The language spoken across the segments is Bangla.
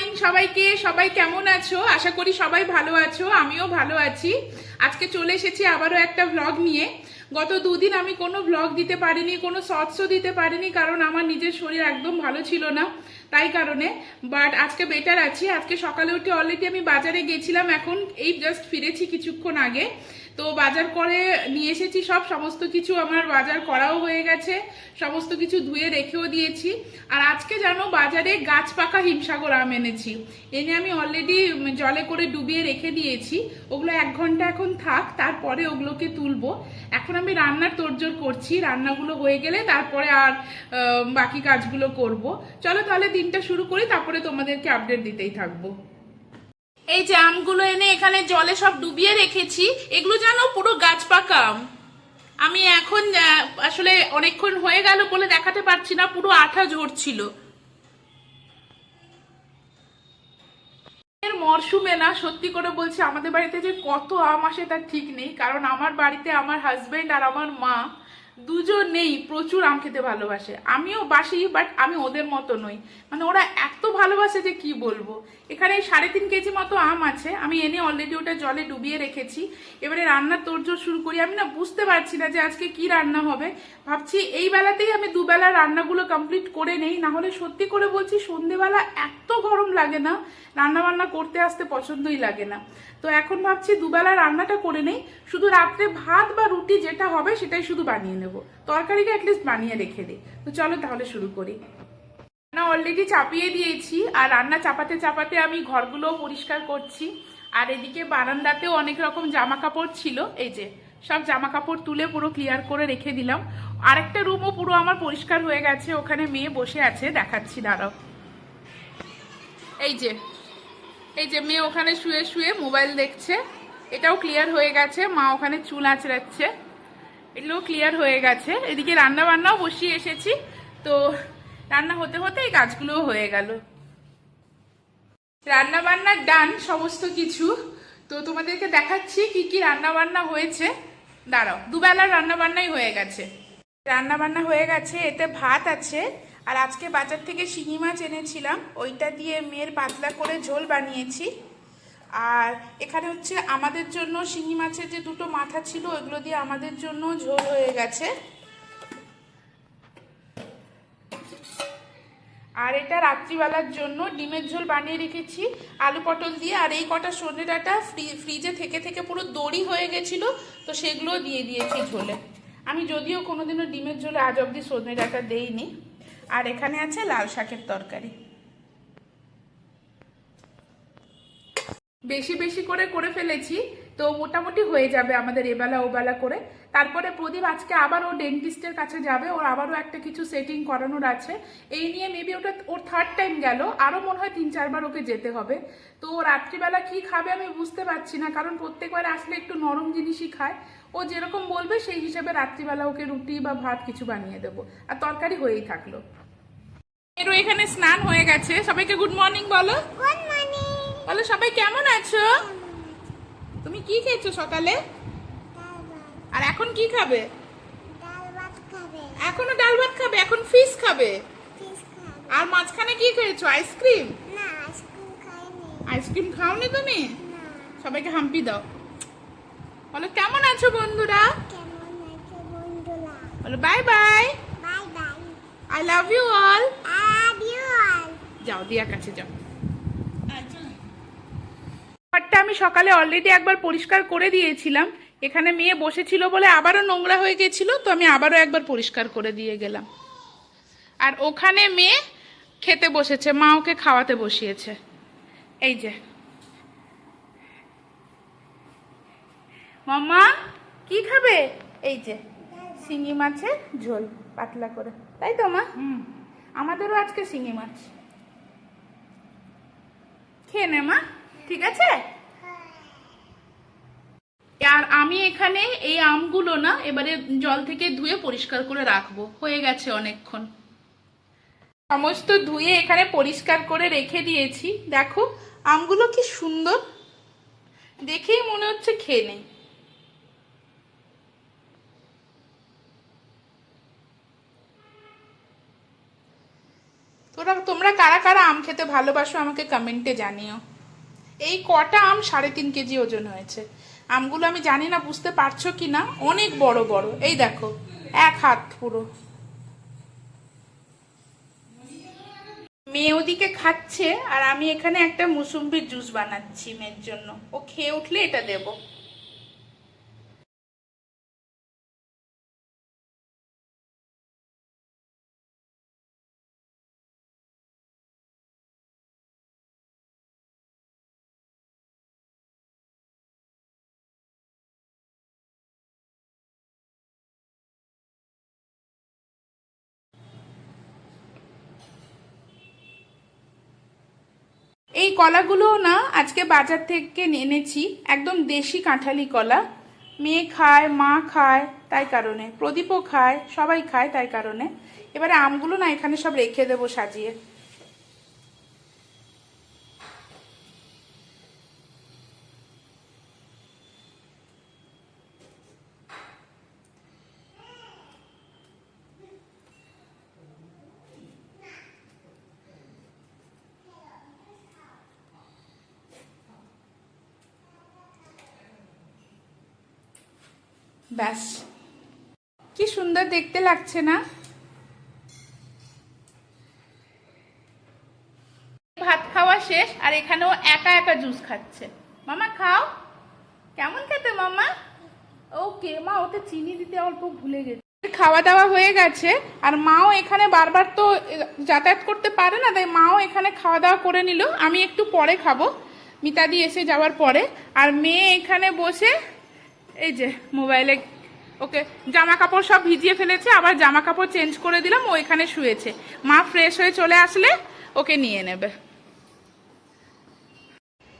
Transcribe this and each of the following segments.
মর্নিং সবাইকে, সবাই কেমন আছো? আশা করি সবাই ভালো আছো, আমিও ভালো আছি। আজকে চলে এসেছি আবারও একটা ভ্লগ নিয়ে। গত দুদিন আমি কোনো ভ্লগ দিতে পারিনি, কোনো শর্টসও দিতে পারিনি, কারণ আমার নিজের শরীর একদম ভালো ছিল না, তাই কারণে। বাট আজকে বেটার আছি। আজকে সকালে উঠে অলরেডি আমি বাজারে গেছিলাম, এখন এই জাস্ট ফিরেছি কিছুক্ষণ আগে। তো বাজার করে নিয়ে এসেছি, সব সমস্ত কিছু আমার বাজার করাও হয়ে গেছে, সমস্ত কিছু ধুয়ে রেখেও দিয়েছি। আর আজকে জানো বাজারে গাছ পাকা হিমসাগর আম এনেছি। এনে আমি অলরেডি জলে করে ডুবিয়ে রেখে দিয়েছি। ওগুলো এক ঘণ্টা এখন থাক, তারপরে ওগুলোকে তুলবো। এখন আমি রান্নার তোড়জোড় করছি, রান্নাগুলো হয়ে গেলে তারপরে আর বাকি কাজগুলো করব। চলো তাহলে দিনটা শুরু করি, তারপরে তোমাদেরকে আপডেট দিতেই থাকব। এই যে আমগুলো এনে এখানে জলে সব ডুবিয়ে রেখেছি, এগুলো জানো পুরো গাছ পাকা আম। আমি এখন আসলে অনেকক্ষণ হয়ে গেল বলে দেখাতে পারছি না, পুরো আঠা ঝরছিল। মরশুমে না, সত্যি করে বলছি, আমাদের বাড়িতে যে কত আম আসে তার ঠিক নেই, কারণ আমার বাড়িতে আমার হাজবেন্ড আর আমার মা দুজন নেই, প্রচুর আম খেতে ভালোবাসে। আমিও বাসি বাট আমি ওদের মতো নই। মানে ওরা এত ভালোবাসে যে কি বলব? এখানে সাড়ে তিন কেজি মতো আম আছে। আমি এনে অলরেডি ওটা জলে ডুবিয়ে রেখেছি। এবারে রান্নার তোড়জোড় শুরু করি। আমি না বুঝতে পারছি না যে আজকে কি রান্না হবে। ভাবছি এই বেলাতেই আমি দুবেলা রান্নাগুলো কমপ্লিট করে নেই। না হলে সত্যি করে বলছি, সন্ধেবেলা এত গরম লাগে না। রান্না বান্না করতে আসতে পছন্দই লাগে না। তো এখন ভাবছি দুবেলা রান্নাটা করে নেই। শুধু রাত্রে ভাত বা রুটি যেটা হবে সেটাই শুধু বানিয়ে নেব। তরকারিটা অ্যাটলিস্ট বানিয়ে রেখে দিই তো চলো তাহলে শুরু করি। রান্না অলরেডি চাপিয়ে দিয়েছি আর রান্না চাপাতে চাপাতে আমি ঘরগুলো পরিষ্কার করছি। আর এদিকে বারান্দাতেও অনেক রকম জামা কাপড় ছিল। এই যে, সব জামা কাপড় তুলে পুরো ক্লিয়ার করে রেখে দিলাম। আরেকটা রুমও পুরো আমার পরিষ্কার হয়ে গেছে। ওখানে মেয়ে বসে আছে, দেখাচ্ছি, দাঁড়াও। এই যে এই যে মেয়ে ওখানে শুয়ে শুয়ে মোবাইল দেখছে। এটাও ক্লিয়ার হয়ে গেছে। মা ওখানে চুল আঁচড়াচ্ছে। এগুলোও ক্লিয়ার হয়ে গেছে। এদিকে রান্না বান্নাও বসিয়ে এসেছি। তো রান্না হতে হতে এই কাজগুলোও হয়ে গেল। রান্না বান্না ডান সমস্ত কিছু। তো তোমাদেরকে দেখাচ্ছি কি কি রান্না বান্না হয়েছে। দাঁড়াও, দুবেলার রান্না বান্নাই হয়ে গেছে। রান্না বান্না হয়ে গেছে, এতে ভাত আছে। আর আজকে বাজার থেকে শিঙি মাছ এনেছিলাম। ওইটা দিয়ে মেয়ের পাতলা করে ঝোল বানিয়েছি। আর এখানে হচ্ছে আমাদের জন্য শিঙি মাছের যে দুটো মাথা ছিল, ওইগুলো দিয়ে আমাদের জন্য ঝোল হয়ে গেছে। আর এটা রাত্রিবেলার জন্য ডিমের ঝোল বানিয়ে রেখেছি, আলু পটল দিয়ে। আর এই কটা সর্ষে ডাটা ফ্রি- ফ্রিজে থেকে থেকে পুরো দড়ি হয়ে গেছিল, তো সেগুলো দিয়ে দিয়েছি ঝোলে। আমি যদিও কোনোদিনও ডিমের ঝোলে আজ অবধি সর্ষে ডাটা দেইনি। আর এখানে আছে লাল শাকের তরকারি। বেশি বেশি করে করে ফেলেছি, তো মোটামুটি হয়ে যাবে আমাদের এবেলা ওবেলা করে। তারপরে প্রদীপ আজকে আবার ও ডেন্টিস্টের কাছে যাবে, ওর আবারও একটা কিছু সেটিং করানোর আছে। এই নিয়ে মেবি ওটা ওর থার্ড টাইম গেল, আরও মনে হয় তিন চারবার ওকে যেতে হবে। তো ও রাত্রিবেলা কি খাবে আমি বুঝতে পারছি না, কারণ প্রত্যেকবার আসলে একটু নরম জিনিসই খায়। ও যেরকম বলবে সেই হিসাবে রাত্রিবেলা ওকে রুটি বা ভাত কিছু বানিয়ে দেবো, আর তরকারি হয়েই থাকল। এরও এখানে স্নান হয়ে গেছে। সবাইকে গুড মর্নিং বলো। গুড মর্নিং বলো সবাই কেমন আছো? তুমি কি খেয়েছো সকালে? আর এখন কি খাবে? এখনও ডাল ভাত খাবে এখন ফিশ খাবে? আর মাঝখানে কি খেয়েছো? আইসক্রিম? আইসক্রিম খাওনি তুমি? সবাইকে হাম্পি দাও। বলো কেমন আছো বন্ধুরা? বলো bye bye I love you all যাও দিয়ার কাছে যাও। আমি সকালে অলরেডি একবার পরিষ্কার করে দিয়েছিলাম। এখানে মেয়ে বসেছিল বলে আবারও নোংরা হয়ে গেছিল তো আমি আবারও একবার পরিষ্কার করে দিয়ে গেলাম। আর ওখানে মেয়ে খেতে বসেছে মা ওকে খাওয়াতে বসিয়েছে। এই যে। মামা কি খাবে? এই যে শিঙি মাছের ঝোল পাতলা করে। তাই তো মা? আমাদেরও আজকে শিঙি মাছ। খেয়ে নে মা। ঠিক আছে? আর আমি এখানে এই আমগুলো না এবারে জল থেকে ধুয়ে পরিষ্কার করে রাখব। হয়ে গেছে অনেকক্ষণ। সমস্ত ধুয়ে এখানে পরিষ্কার করে রেখে দিয়েছি। দেখো, আমগুলো কি সুন্দর। দেখেই মনে হচ্ছে খেয়ে নেই। তোরা, তোমরা কারা কারা আম খেতে ভালোবাসো আমাকে কমেন্টে জানিও। এই কটা আম সাড়ে তিন কেজি ওজন হয়েছে। আমগুলো আমি জানি না, বুঝতে পারছ কি না অনেক বড় বড়। এই দেখো, এক হাত পুরো। মেয়ে ওদিকে খাচ্ছে, আর আমি এখানে একটা মুসুম্বির জুস বানাচ্ছি মেয়ের জন্য। ও খেয়ে উঠলে এটা দেবো। এই কলাগুলো না আজকে বাজার থেকে এনেছি, একদম দেশি কাঁঠালি কলা। মেয়ে খায়, মা খায়, তাই কারণে। প্রদীপও খায়, সবাই খায় তাই কারণে। এবারে আমগুলো না এখানে সব রেখে দেবো সাজিয়ে। ব্যাস। কি সুন্দর দেখতে লাগছে না? ভাত খাওয়া শেষ আর এখানেও একা একা জুস খাচ্ছে। মামা, খাও। কেমন খেতে মামা? ওকে, মা, ওতে চিনি দিতে অল্প ভুলে গেছে। খাওয়া দাওয়া হয়ে গেছে আর মাও এখানে বারবার তো যাতায়াত করতে পারে না, তাই মাও এখানে খাওয়া দাওয়া করে নিল। আমি একটু পরে খাব। মিতাদি এসে যাওয়ার পরে। আর মেয়ে এখানে বসে এই যে, মোবাইলে, ওকে জামা কাপড় সব ভিজিয়ে ফেলেছে, আবার জামা কাপড় চেঞ্জ করে দিলাম, ও এখানে শুয়েছে। মা ফ্রেশ হয়ে চলে আসলে, ওকে নিয়ে নেবে।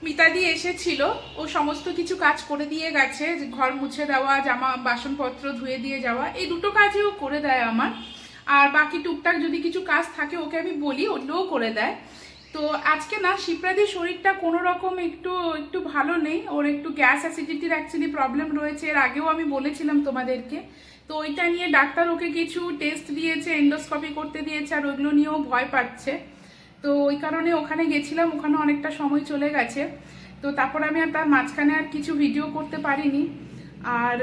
মিতাদি এসেছিল, ও সমস্ত কিছু কাজ করে দিয়ে গেছে ঘর মুছে দেওয়া, জামা, বাসনপত্র ধুয়ে দিয়ে যাওয়া, এই দুটো কাজই ও করে দেয় আমার। আর বাকি টুকটাক যদি কিছু কাজ থাকে, ওকে আমি বলি, ওগুলোও করে দেয়। তো আজকে না শিপ্রাদির শরীরটা কোনো রকম একটু একটু ভালো নেই। ওর একটু গ্যাস অ্যাসিডিটির অ্যাকচুয়ালি প্রবলেম রয়েছে। এর আগেও আমি বলেছিলাম তোমাদেরকে। তো ওইটা নিয়ে ডাক্তার ওকে কিছু টেস্ট দিয়েছে এন্ডোস্কপি করতে দিয়েছে, আর ওইগুলো নিয়েও ভয় পাচ্ছে। তো ওই কারণে ওখানে গেছিলাম, ওখানে অনেকটা সময় চলে গেছে। তো তারপর আমি আর তার মাঝখানে আর কিছু ভিডিও করতে পারিনি। আর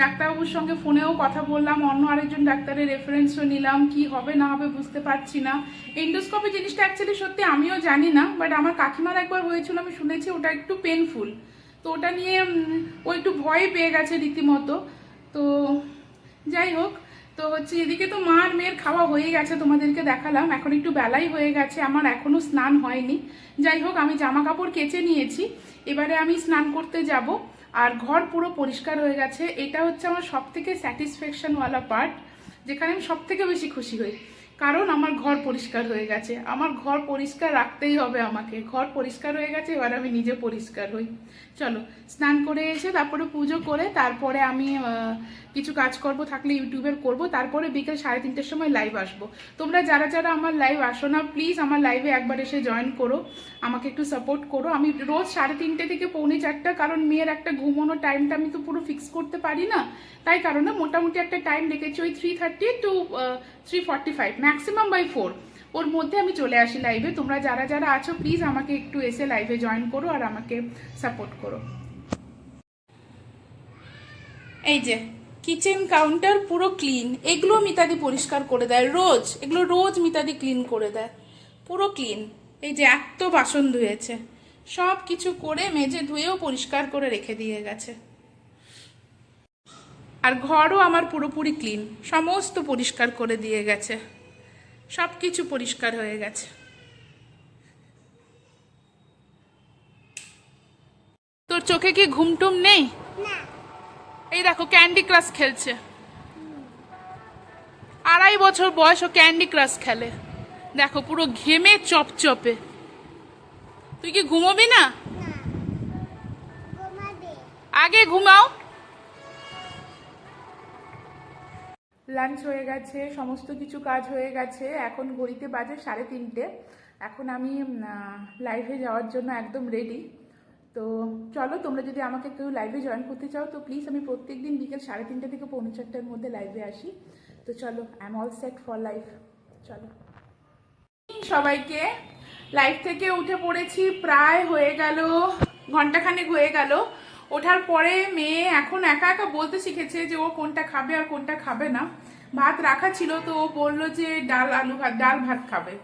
ডাক্তারবাবুর সঙ্গে ফোনেও কথা বললাম, অন্য আরেকজন ডাক্তারের রেফারেন্সও নিলাম, কি হবে না হবে বুঝতে পারছি না। এন্ডোস্কোপি জিনিসটা অ্যাকচুয়ালি সত্যি আমিও জানি না বাট আমার কাকিমার একবার হয়েছিল, আমি শুনেছি ওটা একটু পেনফুল তো ওটা নিয়ে ও একটু ভয় পেয়ে গেছে রীতিমতো। তো যাই হোক, তো হচ্ছে এদিকে তো মা আর মেয়ের খাওয়া হয়ে গেছে, তোমাদেরকে দেখালাম। এখন একটু বেলাই হয়ে গেছে, আমার এখনও স্নান হয়নি। যাই হোক, আমি জামা কাপড় কেচে নিয়েছি। এবারে আমি স্নান করতে যাব। আর ঘর পুরো পরিষ্কার হয়ে গেছে। এটা হচ্ছে আমার সব থেকে স্যাটিসফ্যাকশনওয়ালা পার্ট যেখানে আমি সব থেকে বেশি খুশি হই। কারণ আমার ঘর পরিষ্কার হয়ে গেছে। আমার ঘর পরিষ্কার রাখতেই হবে আমাকে। ঘর পরিষ্কার হয়ে গেছে, এবার আমি নিজে পরিষ্কার হই। চলো, স্নান করে এসে তারপরে পুজো করে তারপরে আমি কিছু কাজকর্ম থাকলে ইউটিউবের করব। তারপরে বিকেল সাড়ে তিনটের সময় লাইভ আসব। তোমরা যারা যারা আমার লাইভ আসো না প্লিজ আমার লাইভে একবার এসে জয়েন করো। আমাকে একটু সাপোর্ট করো। আমি রোজ সাড়ে তিনটে থেকে পৌনে চারটা, কারণ মেয়ের একটা ঘুমানোর টাইমটা আমি তো পুরো ফিক্স করতে পারি না। তাই কারণে মোটামুটি একটা টাইম রেখেছি, ওই three thirty to three forty five maximum by four ওর মধ্যে আমি চলে আসি লাইভে তোমরা যারা যারা আছো প্লিজ আমাকে একটু এসে লাইভে জয়েন করো আর আমাকে সাপোর্ট করো। এই যে কিচেন কাউন্টার পুরো ক্লিন এগুলো মিতাদি পরিষ্কার করে দেয় রোজ। এগুলো রোজ মিতাদি ক্লিন করে দেয়। পুরো ক্লিন এই যে এত বাসন ধুয়েছে। সব কিছু করে মেজে ধুয়েও পরিষ্কার করে রেখে দিয়ে গেছে। আর ঘরও আমার পুরোপুরি ক্লিন সমস্ত পরিষ্কার করে দিয়ে গেছে। সব কিছু পরিষ্কার হয়ে গেছে। তোর চোখে কি ঘুমটুম নেই? এই দেখো ক্যান্ডি ক্রাশ খেলছে। আড়াই বছর বয়স ও ক্যান্ডি ক্রাশ খেলে। দেখো পুরো ঘেমে চপচপে। তুই কি ঘুমোবি না? আগে ঘুমাও। লাঞ্চ হয়ে গেছে, সমস্ত কিছু কাজ হয়ে গেছে। এখন ঘড়িতে বাজে সাড়ে তিনটে। এখন আমি লাইভে যাওয়ার জন্য একদম রেডি তো চলো, তোমরা যদি আমাকে কেউ লাইভে জয়েন করতে চাও, তো প্লিজ আমি প্রত্যেক দিন বিকেল সাড়ে তিনটে থেকে পৌনে চারটার মধ্যে লাইভে আসি। তো চলো I am all set for life চলো। সবাইকে লাইভ থেকে উঠে পড়েছি, প্রায় হয়ে গেল, ঘন্টাখানেক হয়ে গেল। ওঠার পরে মেয়ে এখন একা একা বলতে শিখেছে যে ও কোনটা খাবে আর কোনটা খাবে না। ভাত রাখা ছিল তো ও বলল যে ডাল আলু ভাত ডাল ভাত খাবে।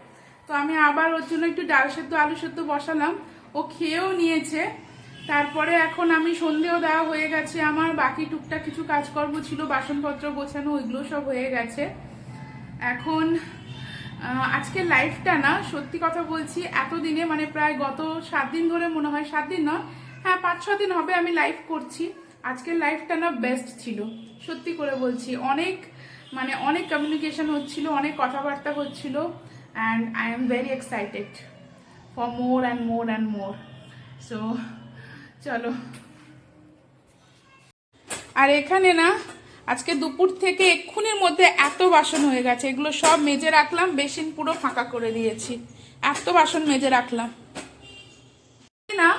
তো আমি আবার ওর জন্য একটু ডাল সেদ্ধ আলু সেদ্ধ বসালাম। ও খেয়েও নিয়েছে। তারপরে এখন আমি সন্ধেও দেওয়া হয়ে গেছে। আমার বাকি টুকটাক কিছু কাজকর্ম ছিল বাসনপত্র গোছানো ওইগুলো সব হয়ে গেছে। এখন আহ, আজকের লাইফটা না সত্যি কথা বলছি এতদিনে মানে প্রায় গত সাত দিন ধরে মনে হয় সাত দিন নয় হ্যাঁ পাঁচ, ছ দিন হবে আমি লাইভ করছি। আজকের লাইফটা না বেস্ট ছিল। সত্যি করে বলছি, অনেক মানে অনেক কমিউনিকেশন হচ্ছিল, অনেক কথাবার্তা হচ্ছিল and I am very excited for more and more and more so চলো। আর এখানে না, আজকে দুপুর থেকে এক্ষুনির মধ্যে এত বাসন হয়ে গেছে, এগুলো সব মেজে রাখলাম, বেসিন পুরো ফাঁকা করে দিয়েছি। এত বাসন মেজে রাখলাম। না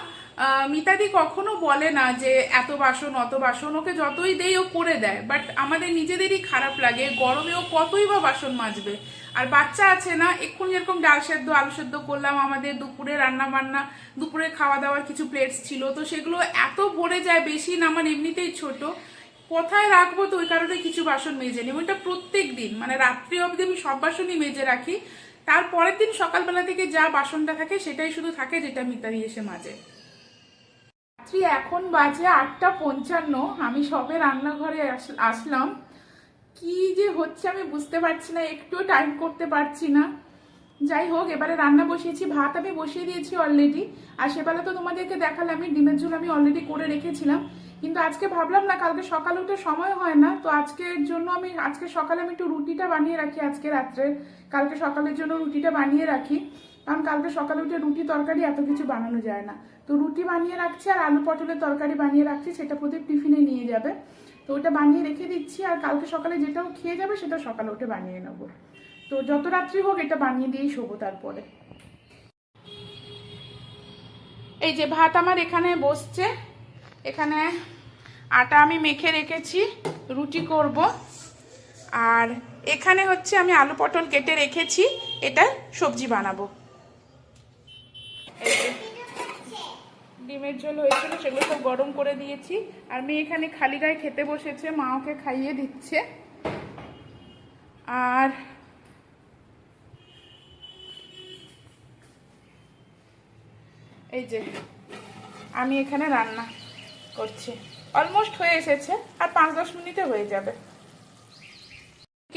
মিতাদি কখনো বলে না যে এত বাসন, অত বাসন, ওকে যতই দেই ও করে দেয় বাট আমাদের নিজেদেরই খারাপ লাগে, গরমে ও কতই বা বাসন মাজবে। আর বাচ্চা আছে না, এক্ষুনি যেরকম ডাল সেদ্ধ, আলু সেদ্ধ করলাম, আমাদের দুপুরে রান্না বান্না দুপুরে খাওয়া দাওয়ার কিছু প্লেটস ছিল, তো সেগুলো এত ভরে যায়, বেশি না আমার এমনিতেই ছোট। কোথায় রাখব তো ওই কারণে কিছু বাসন মেজে নিই ওইটা প্রত্যেক দিন মানে রাত্রি অবধি আমি সব বাসনই মেজে রাখি। তারপরের দিন সকালবেলা থেকে যা বাসনটা থাকে, সেটাই শুধু থাকে যেটা মিতারি এসে মাজে। রাত্রি এখন বাজে আটটা পঞ্চান্ন। আমি সবে রান্নাঘরে আস- আসলাম। কি যে হচ্ছে আমি বুঝতে পারছি না, একটুও টাইম করতে পারছি না। যাই হোক, এবারে রান্না বসিয়েছি, ভাত আমি বসিয়ে দিয়েছি অলরেডি আর সেবেলা তো তোমাদেরকে দেখালাম আমি, ডিমের ঝোল আমি অলরেডি করে রেখেছিলাম। কিন্তু আজকে ভাবলাম না, কালকে সকালে উঠে সময় হয় না। তো আজকের জন্য আমি, আজকে সকালে আমি একটু রুটিটা বানিয়ে রাখি, আজকে রাত্রে। কালকে সকালের জন্য রুটিটা বানিয়ে রাখি। কারণ কালকে সকালে উঠে রুটি তরকারি এত কিছু বানানো যায় না। তো রুটি বানিয়ে রাখছি আর আলু পটলের তরকারি বানিয়ে রাখছি, সেটা প্রদীপ টিফিনে নিয়ে যাবে। তো ওটা বানিয়ে রেখে দিচ্ছি আর কালকে সকালে যেটাও খেয়ে যাবে সেটা সকালে উঠে বানিয়ে নেব। তো যত রাত্রি হোক এটা বানিয়ে দিয়েই শোবো তারপরে। এই যে ভাত আমার এখানে বসছে, এখানে আটা আমি মেখে রেখেছি, রুটি করব। আর এখানে হচ্ছে আমি আলু পটল কেটে রেখেছি, এটা সবজি বানাবো এই যে ডিমের ঝোল হয়েছিল, সেগুলো সব গরম করে দিয়েছি। আর মেয়ে এখানে খালি গায়ে খেতে বসেছে, মা ওকে খাইয়ে দিচ্ছে। আর এই যে, আমি এখানে রান্না করছি। অলমোস্ট হয়ে এসেছে, আর পাঁচ দশ মিনিটে হয়ে যাবে।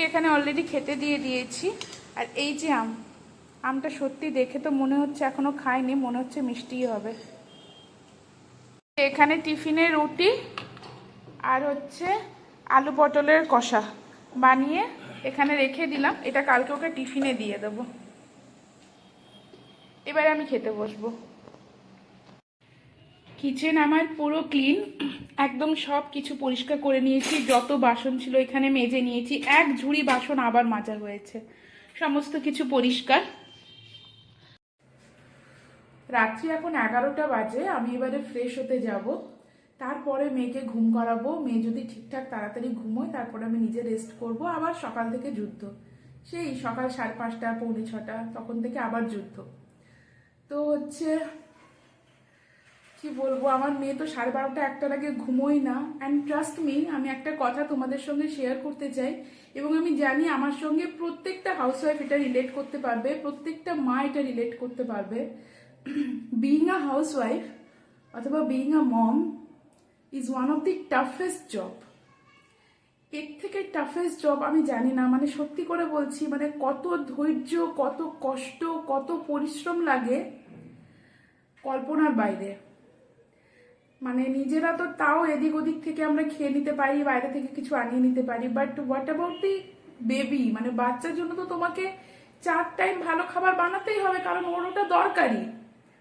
এখানে অলরেডি খেতে দিয়ে দিয়েছি। আর এই যে আম, আমটা সত্যি দেখে তো মনে হচ্ছে এখনও খাইনি, মনে হচ্ছে মিষ্টিই হবে। এখানে টিফিনে রুটি আর হচ্ছে আলু পটলের কষা বানিয়ে এখানে রেখে দিলাম। এটা কালকে ওকে টিফিনে দিয়ে দেবো। এবারে আমি খেতে বসবো। কিচেন আমার পুরো ক্লিন। একদম সব কিছু পরিষ্কার করে নিয়েছি। যত বাসন ছিল এখানে মেজে নিয়েছি। এক ঝুড়ি বাসন আবার মাজা হয়েছে। সমস্ত কিছু পরিষ্কার। রাত্রি এখন এগারোটা বাজে, আমি এবারে ফ্রেশ হতে যাব। তারপরে মেয়েকে ঘুম করাবো। মেয়ে যদি ঠিকঠাক তাড়াতাড়ি ঘুমোয়, তারপরে আমি নিজে রেস্ট করব। আবার সকাল থেকে যুদ্ধ। সেই সকাল সাড়ে পাঁচটা, পৌনে ছটা, তখন থেকে আবার যুদ্ধ। তো হচ্ছে, কি বলব, আমার মেয়ে তো সাড়ে বারোটা, একটার আগে ঘুমোই না। অ্যান্ড ট্রাস্ট মি আমি একটা কথা তোমাদের সঙ্গে শেয়ার করতে চাই। এবং আমি জানি আমার সঙ্গে প্রত্যেকটা হাউসওয়াইফ এটা রিলেট করতে পারবে, প্রত্যেকটা মা এটা রিলেট করতে পারবে। বিইং আ হাউসওয়াইফ অথবা being a mom is one of the toughest job এর থেকে টাফেস্ট জব আমি জানি না মানে সত্যি করে বলছি মানে কত ধৈর্য, কত কষ্ট, কত পরিশ্রম লাগে কল্পনার বাইরে। মানে নিজেরা তো তাও এদিক ওদিক থেকে আমরা খেয়ে নিতে পারি, বাইরে থেকে কিছু আনিয়ে নিতে পারি but what about the baby মানে বাচ্চার জন্য তো তোমাকে চার টাইম ভালো খাবার বানাতেই হবে, কারণ ওর ওটা দরকারি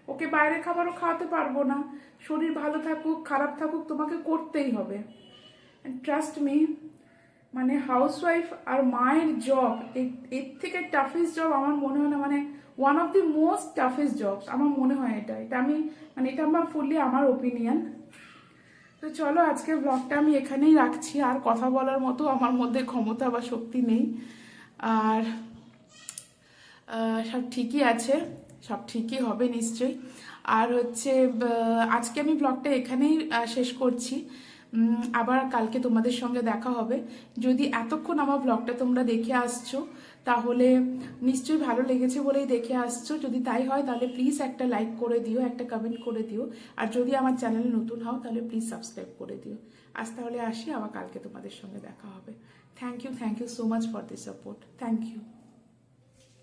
ওকে বাইরে খাবারও খাওয়াতে পারব না। শরীর ভালো থাকুক, খারাপ থাকুক, তোমাকে করতেই হবে। ট্রাস্ট মি মানে হাউসওয়াইফ আর মায়ের জব এর থেকে টাফেস্ট জব আমার মনে হয় না মানে one of the most toughest jobs আমার মনে হয় এটা। এটা আমি মানে এটা আমার ফুললি আমার ওপিনিয়ন তো চলো, আজকের ব্লগটা আমি এখানেই রাখছি। আর কথা বলার মতো আমার মধ্যে ক্ষমতা বা শক্তি নেই। আর সব ঠিকই আছে। সব ঠিকই হবে নিশ্চয়ই। আর হচ্ছে আজকে আমি ব্লগটা এখানেই শেষ করছি। আবার কালকে তোমাদের সঙ্গে দেখা হবে। যদি এতক্ষণ আমার ব্লগটা তোমরা দেখে আসছো, তাহলে নিশ্চয়ই ভালো লেগেছে বলেই দেখে আসছো। যদি তাই হয়, তাহলে প্লিজ একটা লাইক করে দিও, একটা কমেন্ট করে দিও। আর যদি আমার চ্যানেলে নতুন হও, তাহলে প্লিজ সাবস্ক্রাইব করে দিও। আজ তাহলে আসি, আবার কালকে তোমাদের সঙ্গে দেখা হবে। Thank you thank you so much for this support thank you